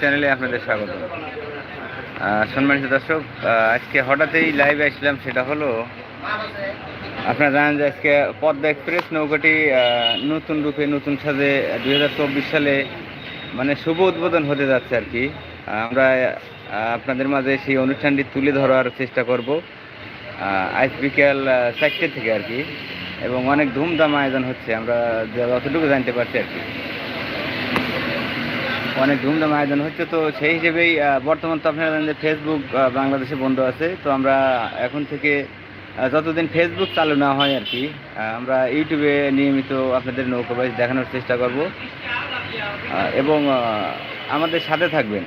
চ্যানেলে আপনাদের স্বাগত। সম্মানিত দর্শক আজকে হঠাৎই লাইভে আসলাম, সেটা হলো, আপনারা জানেন যে আজকে পদ্মা এক্সপ্রেস নৌকাটি নতুন রূপে নতুন সাজে দু হাজার চব্বিশ সালে মানে শুভ উদ্বোধন হতে যাচ্ছে আর কি। আমরা আপনাদের মাঝে সেই অনুষ্ঠানটি তুলে ধরার চেষ্টা করব আজ বিকেল চারটে থেকে আর কি। এবং অনেক ধুমধাম আয়োজন হচ্ছে, আমরা যতটুকু জানতে পারছি আর কি। অনেক ধুমধাম আয়োজন হচ্ছে, তো সেই হিসেবেই বর্তমান তো আপনারা জানেন যে ফেসবুক বাংলাদেশে বন্ধ আছে, তো আমরা এখন থেকে যতদিন ফেসবুক চালু না হয় আর কি আমরা ইউটিউবে নিয়মিত আপনাদের নৌকাবাইজ দেখানোর চেষ্টা করব এবং আমাদের সাথে থাকবেন।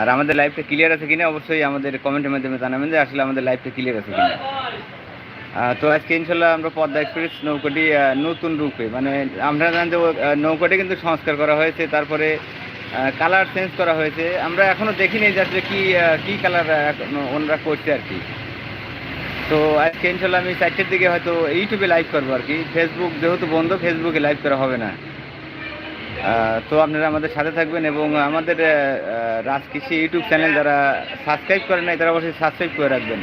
আর আমাদের লাইফটা ক্লিয়ার আছে কিনা, অবশ্যই আমাদের কমেন্টের মাধ্যমে জানাবেন যে আসলে আমাদের লাইফটা ক্লিয়ার আছে কিনা। তো আজকে ইনশাল্লাহ আমরা পদ্মা এক্সপ্রেস নৌকাটি নতুন রূপে মানে আমরা জানেন যে নৌকাটি কিন্তু সংস্কার করা হয়েছে, তারপরে কালার চেঞ্জ করা হয়েছে। আমরা এখনও দেখিনি যে আসলে কি কি কালার ওনারা করছে আর কি। তো আজকে ইনশাল্লাহ আমি চারটের দিকে হয়তো ইউটিউবে লাইভ করব আর কি। ফেসবুক যেহেতু বন্ধ ফেসবুকে লাইভ করা হবে না। তো আপনারা আমাদের সাথে থাকবেন এবং আমাদের রাজকৃষি ইউটিউব চ্যানেল যারা সাবস্ক্রাইব করেন নাই, তারা অবশ্যই সাবস্ক্রাইব করে রাখবেন।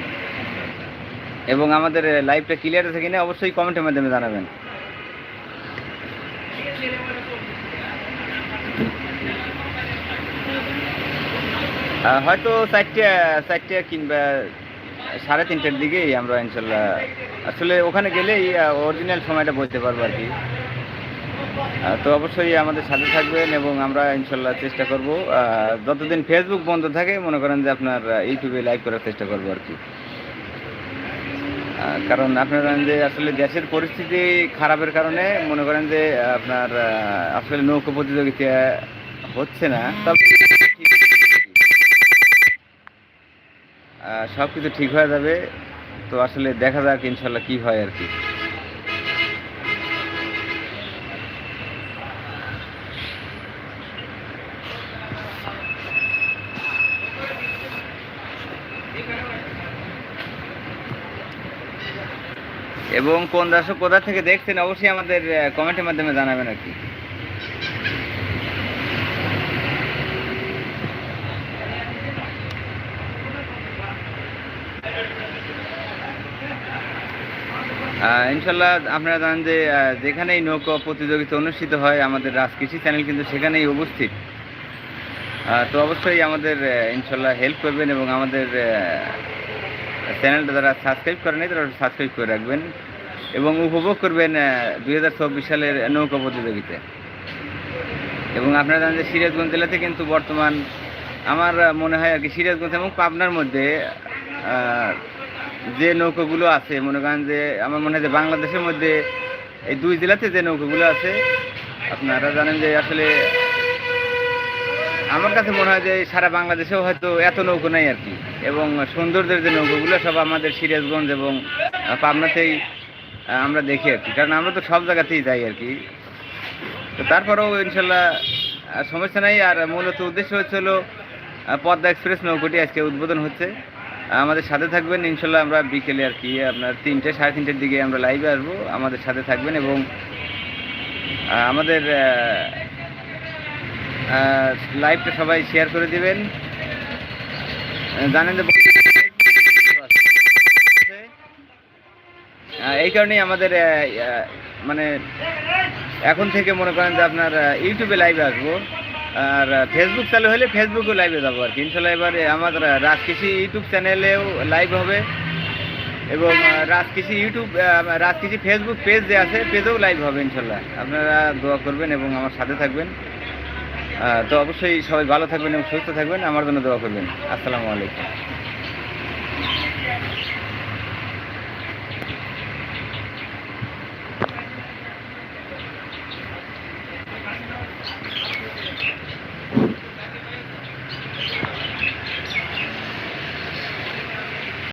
এবং আমাদের লাইভটা ক্লিয়ার আছে কিনা অবশ্যই কমেন্টের মাধ্যমে জানাবেন। হয়তো চারটে চারটে কিংবা সাড়ে তিনটের দিকেই আমরা ইনশাল্লাহ, আসলে ওখানে গেলেই অরিজিনাল সময়টা বলতে পারব আর কি। তো অবশ্যই আমাদের সাথে থাকবেন এবং আমরা ইনশাল্লাহ চেষ্টা করব। যতদিন ফেসবুক বন্ধ থাকে, মনে করেন যে আপনার ইউটিউবে লাইভ করার চেষ্টা করব আর কি। কারণ আপনারা জানেন যে আসলে গ্যাসের পরিস্থিতি খারাপের কারণে মনে করেন যে আপনার আসলে নৌকো প্রতিযোগিতা হচ্ছে না। তবে সব কিছু ঠিক হয়ে যাবে। তো আসলে দেখা যাক ইনশাল্লাহ কি হয় আর কি। এবং কোন দর্শক কোথা থেকে দেখছেন অবশ্যই আমাদের কমেন্টের মাধ্যমে জানাবেন আর কি। ইনশাল্লাহ আপনারা জানেন যে যেখানেই নৌকা প্রতিযোগিতা অনুষ্ঠিত হয়, আমাদের রাজকৃষি চ্যানেল কিন্তু সেখানেই উপস্থিত। তো অবশ্যই আমাদের ইনশাল্লাহ হেল্প করবেন এবং আমাদের চ্যানেলটা যারা সাবস্ক্রাইব করেন নাই, তারা সাবস্ক্রাইব করে রাখবেন এবং উপভোগ করবেন দুই হাজার চব্বিশ সালের নৌকা প্রতিযোগিতা এবং আপনারা জানেন যে সিরাজগঞ্জ জেলাতে কিন্তু বর্তমান আমার মনে হয় আর কি সিরাজগঞ্জ এবং পাবনার মধ্যে যে নৌকাগুলো আছে, মনে করেন যে আমার মনে হয় যে বাংলাদেশের মধ্যে এই দুই জেলাতে যে নৌকাগুলো আছে, আপনারা জানেন যে আসলে আমার কাছে মনে হয় যে সারা বাংলাদেশেও হয়তো এত নৌকো নাই আর কি। এবং সৌন্দর্যের যে নৌকোগুলো সব আমাদের সিরাজগঞ্জ এবং পাবনাতেই আমরা দেখি আর কি। কারণ আমরা তো সব জায়গাতেই যাই আর কি। তো তারপরেও ইনশাল্লাহ সমস্যা নাই। আর মূলত উদ্দেশ্য হচ্ছে হলো পদ্মা এক্সপ্রেস নৌকোটি আজকে উদ্বোধন হচ্ছে। আমাদের সাথে থাকবেন ইনশাল্লাহ আমরা বিকেলে আর কি, আপনার তিনটে, সাড়ে তিনটের দিকে আমরা লাইভে আসব। আমাদের সাথে থাকবেন এবং আমাদের লাইভটা সবাই শেয়ার করে দিবেন। জানেন যে এই কারণেই আমাদের মানে এখন থেকে মনে করেন যে আপনার ইউটিউবে লাইভে আসব। আর ফেসবুক চালু হলে ফেসবুকেও লাইভে যাব আর কি। ইনশাল্লাহ এবার আমার আহ, রাজকৃষি ইউটিউব চ্যানেলেও লাইভ হবে। এবং আহ, রাজকৃষি ইউটিউব আহ, রাজকৃষি ফেসবুক পেজ যে আছে পেজেও লাইভ হবে ইনশাল্লাহ। আপনারা দোয়া করবেন এবং আমার সাথে থাকবেন। তো অবশ্যই সবাই ভালো থাকবেন এবং সুস্থ থাকবেন। আমার জন্য দোয়া করবেন। আসসালামু আলাইকুম।